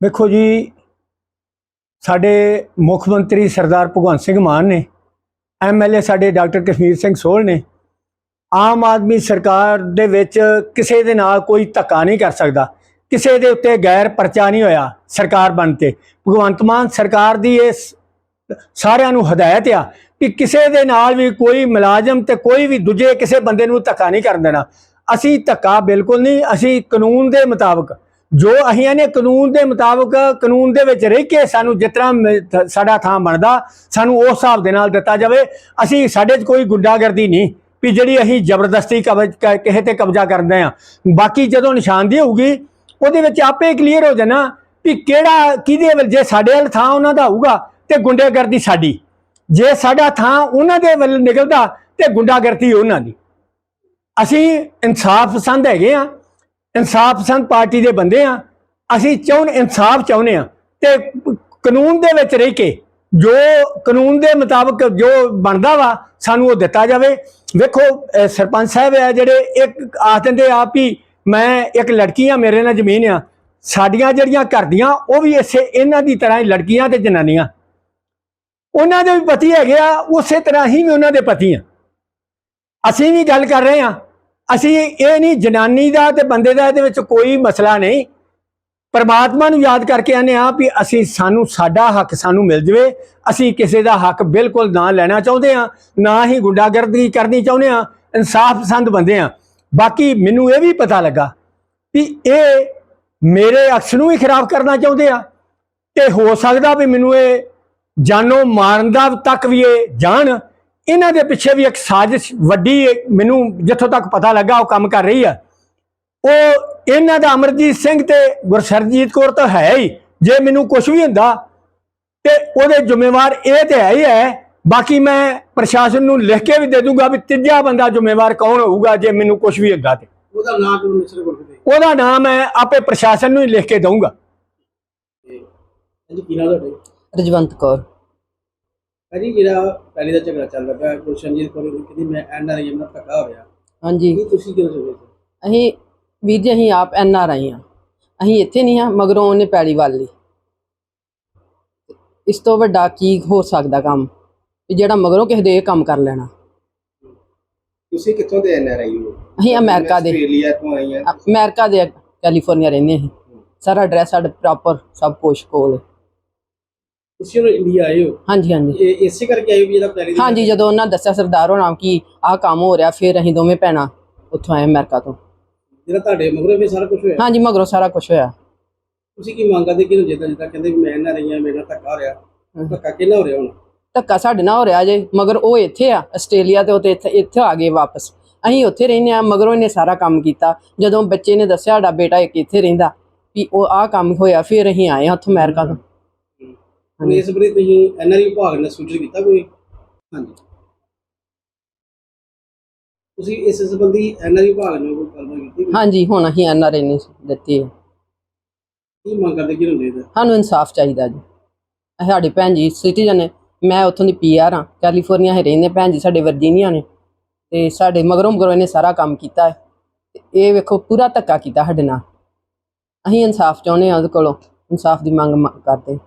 ਵੇਖੋ ਜੀ, ਸਾਡੇ ਮੁੱਖ ਮੰਤਰੀ ਸਰਦਾਰ ਭਗਵੰਤ ਸਿੰਘ ਮਾਨ ਨੇ ਐਮਐਲਏ ਸਾਡੇ ਡਾਕਟਰ ਕਸ਼ਮੀਰ ਸਿੰਘ ਸੋਹਲ ਨੇ, ਆਮ ਆਦਮੀ ਸਰਕਾਰ ਦੇ ਵਿੱਚ ਕਿਸੇ ਦੇ ਨਾਲ ਕੋਈ ਧੱਕਾ ਨਹੀਂ ਕਰ ਸਕਦਾ। ਕਿਸੇ ਦੇ ਉੱਤੇ ਗੈਰ ਪਰਚਾ ਨਹੀਂ ਹੋਇਆ ਸਰਕਾਰ ਬਣ ਤੇ ਭਗਵੰਤ ਮਾਨ ਸਰਕਾਰ ਦੀ ਇਹ ਸਾਰਿਆਂ ਨੂੰ ਹਦਾਇਤ ਆ ਕਿ ਕਿਸੇ ਦੇ ਨਾਲ ਵੀ ਕੋਈ ਮੁਲਾਜ਼ਮ ਤੇ ਕੋਈ ਵੀ ਦੂਜੇ ਕਿਸੇ ਬੰਦੇ ਨੂੰ ਧੱਕਾ ਨਹੀਂ ਕਰਨ ਦੇਣਾ। ਅਸੀਂ ਧੱਕਾ ਬਿਲਕੁਲ ਨਹੀਂ, ਅਸੀਂ ਕਾਨੂੰਨ ਦੇ ਮੁਤਾਬਕ, ਜੋ ਅਸੀਂ ਇਹਨੇ ਕਾਨੂੰਨ ਦੇ ਮੁਤਾਬਕ, ਕਾਨੂੰਨ ਦੇ ਵਿੱਚ ਰਹਿ ਕੇ ਸਾਨੂੰ ਜਿਸ ਤਰ੍ਹਾਂ ਮਿ- ਸਾਡਾ ਥਾਂ ਬਣਦਾ, ਸਾਨੂੰ ਉਸ ਹਿਸਾਬ ਦੇ ਨਾਲ ਦਿੱਤਾ ਜਾਵੇ। ਅਸੀਂ ਸਾਡੇ 'ਚ ਕੋਈ ਗੁੰਡਾਗਰਦੀ ਨਹੀਂ ਵੀ ਜਿਹੜੀ ਅਸੀਂ ਜ਼ਬਰਦਸਤੀ ਕਬਜ਼, ਕ- ਕਿਸੇ ਤੇ ਕਬਜ਼ਾ ਕਰਦੇ ਆ ਬਾਕੀ ਜਦੋਂ ਨਿਸ਼ਾਨਦੀ ਹੋਊਗੀ, ਉਹਦੇ ਵਿੱਚ ਆਪੇ ਕਲੀਅਰ ਹੋ ਜਾਣਾ ਵੀ ਕਿਹੜਾ, ਕਿਹਦੇ ਵੱਲ, ਜੇ ਸਾਡੇ ਵੱਲ ਥਾਂ ਉਹਨਾਂ ਦਾ ਹੋਊਗਾ ਤੇ ਗੁੰਡਾਗਰਦੀ ਸਾਡੀ। ਜੇ ਸਾਡਾ ਥਾਂ ਉਹਨਾਂ ਦੇ ਵੱਲ ਨਿਕਲਦਾ ਤੇ ਗੁੰਡਾਗਰਦੀ ਉਹਨਾਂ ਦੀ। ਅਸੀਂ ਇਨਸਾਫ ਪਸੰਦ ਹੈਗੇ ਆ ਇਨਸਾਫ ਪਸੰਦ ਪਾਰਟੀ ਦੇ ਬੰਦੇ ਆ ਅਸੀਂ ਚਾਹੁੰ ਇਨਸਾਫ ਚਾਹੁੰਦੇ ਆ ਤੇ ਕਾਨੂੰਨ ਦੇ ਵਿੱਚ ਰਹਿ ਕੇ ਜੋ ਕਾਨੂੰਨ ਦੇ ਮੁਤਾਬਕ ਜੋ ਬਣਦਾ ਵਾ, ਸਾਨੂੰ ਉਹ ਦਿੱਤਾ ਜਾਵੇ। ਵੇਖੋ ਸਰਪੰਚ ਸਾਹਿਬ ਆ ਜਿਹੜੇ ਇੱਕ ਆਖ ਦਿੰਦੇ ਆ ਵੀ ਮੈਂ ਇੱਕ ਲੜਕੀ ਆ ਮੇਰੇ ਨਾਲ ਜ਼ਮੀਨ ਆ। ਸਾਡੀਆਂ ਜਿਹੜੀਆਂ ਘਰ ਦੀਆਂ, ਉਹ ਵੀ ਇਸੇ ਇਹਨਾਂ ਦੀ ਤਰ੍ਹਾਂ ਹੀ ਲੜਕੀਆਂ ਤੇ ਜਨਾਨੀਆਂ। ਉਹਨਾਂ ਦੇ ਵੀ ਪਤੀ ਹੈਗੇ ਆ, ਉਸੇ ਤਰ੍ਹਾਂ ਹੀ ਵੀ ਉਹਨਾਂ ਦੇ ਪਤੀ ਆ ਅਸੀਂ ਵੀ ਗੱਲ ਕਰ ਰਹੇ ਆ ਅਸੀਂ ਇਹ ਨਹੀਂ, ਜਨਾਨੀ ਦਾ ਤੇ ਬੰਦੇ ਦਾ ਇਹਦੇ ਵਿੱਚ ਕੋਈ ਮਸਲਾ ਨਹੀਂ। ਪਰਮਾਤਮਾ ਨੂੰ ਯਾਦ ਕਰਕੇ ਆਨੇ ਆ ਵੀ ਅਸੀਂ ਸਾਨੂੰ, ਸਾਡਾ ਹੱਕ ਸਾਨੂੰ ਮਿਲ ਜਵੇ। ਅਸੀਂ ਕਿਸੇ ਦਾ ਹੱਕ ਬਿਲਕੁਲ ਨਾ ਲੈਣਾ ਚਾਹੁੰਦੇ ਆ ਨਾ ਹੀ ਗੁੰਡਾਗਰਦੀ ਕਰਨੀ ਚਾਹੁੰਦੇ ਆ ਇਨਸਾਫ ਪਸੰਦ ਬੰਦੇ ਆ ਬਾਕੀ ਮੈਨੂੰ ਇਹ ਵੀ ਪਤਾ ਲੱਗਾ ਵੀ ਇਹ ਮੇਰੇ ਅਕਸ ਨੂੰ ਵੀ ਖਰਾਬ ਕਰਨਾ ਚਾਹੁੰਦੇ ਆ। ਤੇ ਹੋ ਸਕਦਾ ਵੀ ਮੈਨੂੰ ਇਹ ਜਾਨੋਂ ਮਾਰਨ ਦਾ ਤੱਕ ਵੀ ਇਹ ਜਾਣ ਇਹਨਾਂ ਦੇ ਪਿੱਛੇ ਵੀ ਇੱਕ ਸਾਜ਼ਿਸ਼ ਵੱਡੀ ਮੈਨੂੰ ਜਿੱਥੋਂ ਤੱਕ ਪਤਾ ਲੱਗਾ ਉਹ ਕੰਮ ਕਰ ਰਹੀ ਆ। ਉਹ ਇਹਨਾਂ ਦਾ ਅਮਰਜੀਤ ਸਿੰਘ ਤੇ ਗੁਰਸਰਜੀਤ ਕੌਰ ਤਾਂ ਹੈ ਹੀ ਜੇ ਮੈਨੂੰ ਕੁਝ ਵੀ ਹੁੰਦਾ ਤੇ ਉਹਦੇ ਜ਼ਿੰਮੇਵਾਰ ਇਹ ਤੇ ਹੈ ਹੀ ਹੈ। ਬਾਕੀ ਮੈਂ ਪ੍ਰਸ਼ਾਸਨ ਨੂੰ ਲਿਖ ਕੇ ਵੀ ਦੇ ਦੂੰਗਾ ਵੀ ਤੀਜਾ ਬੰਦਾ ਜ਼ਿੰਮੇਵਾਰ ਕੌਣ ਹੋਊਗਾ ਜੇ ਮੈਨੂੰ ਕੁਝ ਵੀ ਹੁੰਦਾ ਤੇ। ਉਹਦਾ ਨਾਂ ਕਿਉਂ ਮਿਸਰ ਕੋਲ ਕਿਤੇ ਉਹਦਾ ਨਾਮ ਮੈਂ ਆਪੇ ਪ੍ਰਸ਼ਾਸਨ ਨੂੰ ਹੀ ਲਿਖ ਕੇ ਦਊਂਗਾ। ਰਜਵੰਤ ਕੌਰ। ਭਾਜੀ ਜਿਹੜਾ ਪਹਿਲੀ ਦਾ ਝਗੜਾ ਚੱਲਦਾ ਪਿਆ ਗੁਰਸ਼ਨਜੀਤ ਕੋਲ ਕਹਿੰਦੀ ਮੈਂ ਐਨ ਆਰ ਆਈ ਨਾਲ ਧੱਕਾ ਹੋਇਆ ਹਾਂਜੀ। ਕੀ ਤੁਸੀਂ ਕਿਉਂ ਸੋਚਦੇ ਅਸੀਂ ਵੀਰ ਜੀ ਅਸੀਂ ਆਪ ਐਨ ਆਰ ਆਈ ਹਾਂ। ਅਸੀਂ ਇੱਥੇ ਨਹੀਂ ਹਾਂ ਮਗਰੋਂ ਉਹਨੇ ਪੈੜੀ ਵੱਲ ਲਈ। ਇਸ ਤੋਂ ਵੱਡਾ ਕੀ ਹੋ ਸਕਦਾ ਕੰਮ? ਵੀ ਜਿਹੜਾ ਮਗਰੋਂ ਕਿਸੇ ਦੇ ਇਹ ਕੰਮ ਕਰ ਲੈਣਾ। ਤੁਸੀਂ ਕਿੱਥੋਂ ਦੇ ਐਨਆਰਆਈ ਹੋ? ਅਸੀਂ ਅਮਰੀਕਾ ਦੇ। ਆਸਟ੍ਰੇਲੀਆ ਤੋਂ ਆਈ ਆ ਅਮਰੀਕਾ ਦੇ ਕੈਲੀਫੋਰਨੀਆ ਰਹਿੰਦੇ ਅਸੀਂ। ਸਾਰਾ ਐਡਰੈਸ ਸਾਡਾ ਪ੍ਰੋਪਰ ਸਭ ਕੁਝ ਕੋਲ ਹੈ। ਤੁਸੀਂ ਉਹ ਇੰਡੀਆ ਆਏ ਹੋ? ਹਾਂਜੀ ਹਾਂਜੀ। ਇਹ ਇਸੇ ਕਰਕੇ ਆਏ ਹੋ ਵੀ ਜਿਹੜਾ ਪਹਿਲੀ ਦੀ ਹਾਂਜੀ ਜਦੋਂ ਉਹਨਾਂ ਦੱਸਿਆ ਸਰਦਾਰ ਹੋਣਾ ਕਿ ਆਹ ਕੰਮ ਹੋ ਰਿਹਾ ਫਿਰ ਅਸੀਂ ਦੋਵੇਂ ਭੈਣਾਂ ਉੱਥੋਂ ਆਏ ਅਮਰੀਕਾ ਤੋਂ। ਜਿਹੜਾ ਤੁਹਾਡੇ ਮਗਰੋਂ ਵੀ ਸਾਰਾ ਕੁਝ ਹੋਇਆ? ਹਾਂਜੀ ਮਗਰੋਂ ਸਾਰਾ ਕੁਝ ਹੋਇਆ। ਤੁਸੀਂ ਕੀ ਮੰਗ ਕਰਦੇ ਕਿ ਜਿੱਦਾਂ ਜਿੱਦਾਂ ਕਹਿੰਦੇ ਵੀ ਮੈਂ ਐਨ ਆਰ ਆਈ ਹਾਂ ਮੇਰੇ ਨਾਲ ਧੱਕਾ ਹੋ ਰਿਹਾ ਧੱਕਾ ਕਿਹਨਾਂ ਹੋ ਰਿਹਾ ਹੁਣ? ਧੱਕਾ ਸਾਡੇ ਨਾਲ ਹੋ ਰਿਹਾ ਜੇ ਮਗਰ ਉਹ ਇੱਥੇ ਆ ਆਸਟ੍ਰੇਲੀਆ ਤੇ ਉਹ ਤੇ ਇੱਥੇ ਇੱਥੇ ਆ ਗਏ ਵਾਪਸ। ਅਸੀਂ ਉੱਥੇ ਰਹਿੰਦੇ ਆ ਮਗਰੋਂ ਇਹਨੇ ਸਾਰਾ ਕੰਮ ਕੀਤਾ। ਜਦੋਂ ਬੱਚੇ ਨੇ ਦੱਸਿਆ ਸਾਡਾ ਬੇਟਾ ਇੱਕ ਇੱਥੇ ਰਹਿੰਦਾ ਵੀ ਉਹ ਆਹ ਕੰਮ ਹੋਇਆ ਫਿਰ ਅਸੀਂ ਆਏ ਆ ਉੱਥੋਂ ਅਮਰੀਕਾ ਤੋਂ। ਹੁਣ ਇਸ ਬਾਰੇ ਤੁਸੀਂ ਐਨ ਆਰ ਆਈ ਵਿਭਾਗ ਨੇ ਸੂਚਿਤ ਕੀਤਾ ਕੋਈ? ਹਾਂਜੀ। ਤੁਸੀਂ ਇਸ ਸੰਬੰਧੀ ਐਨ ਆਰ ਆਈ ਵਿਭਾਗ ਨਾਲ ਕੋਈ ਗੱਲਬਾਤ ਕੀਤੀ ਕੋਈ? ਹਾਂਜੀ ਹੁਣ ਅਸੀਂ ਐਨ ਆਰ ਨੇ ਦਿੱਤੀ। ਹੈ ਕੀ ਮੰਗ ਕਰਦੇ ਕਿ ਹੁੰਦੇ ਇਹਦਾ ਸਾਨੂੰ ਇਨਸਾਫ ਚਾਹੀਦਾ ਜੀ। ਇਹ ਸਾਡੀ ਭੈਣ ਜੀ ਸਿਟੀਜ਼ਨ ਨੇ ਮੈਂ ਉੱਥੋਂ ਦੀ ਪੀਆਰ ਆ ਕੈਲੀਫੋਰਨੀਆ ਹੀ ਰਹਿੰਦੇ ਭੈਣ ਜੀ ਸਾਡੇ ਵਰਜੀਨੀਆ ਨੇ। ਤੇ ਸਾਡੇ ਮਗਰੋਂ ਮਗਰੋਂ ਇਹਨੇ ਸਾਰਾ ਕੰਮ ਕੀਤਾ ਹੈ। ਤੇ ਇਹ ਵੇਖੋ ਪੂਰਾ ਧੱਕਾ ਕੀਤਾ ਸਾਡੇ ਨਾਲ। ਅਸੀਂ ਇਨਸਾਫ ਚਾਹੁੰਦੇ ਹਾਂ ਉਹਦੇ ਕੋਲੋਂ। ਇਨਸਾਫ ਦੀ ਮੰਗ ਮ- ਕਰਦੇ।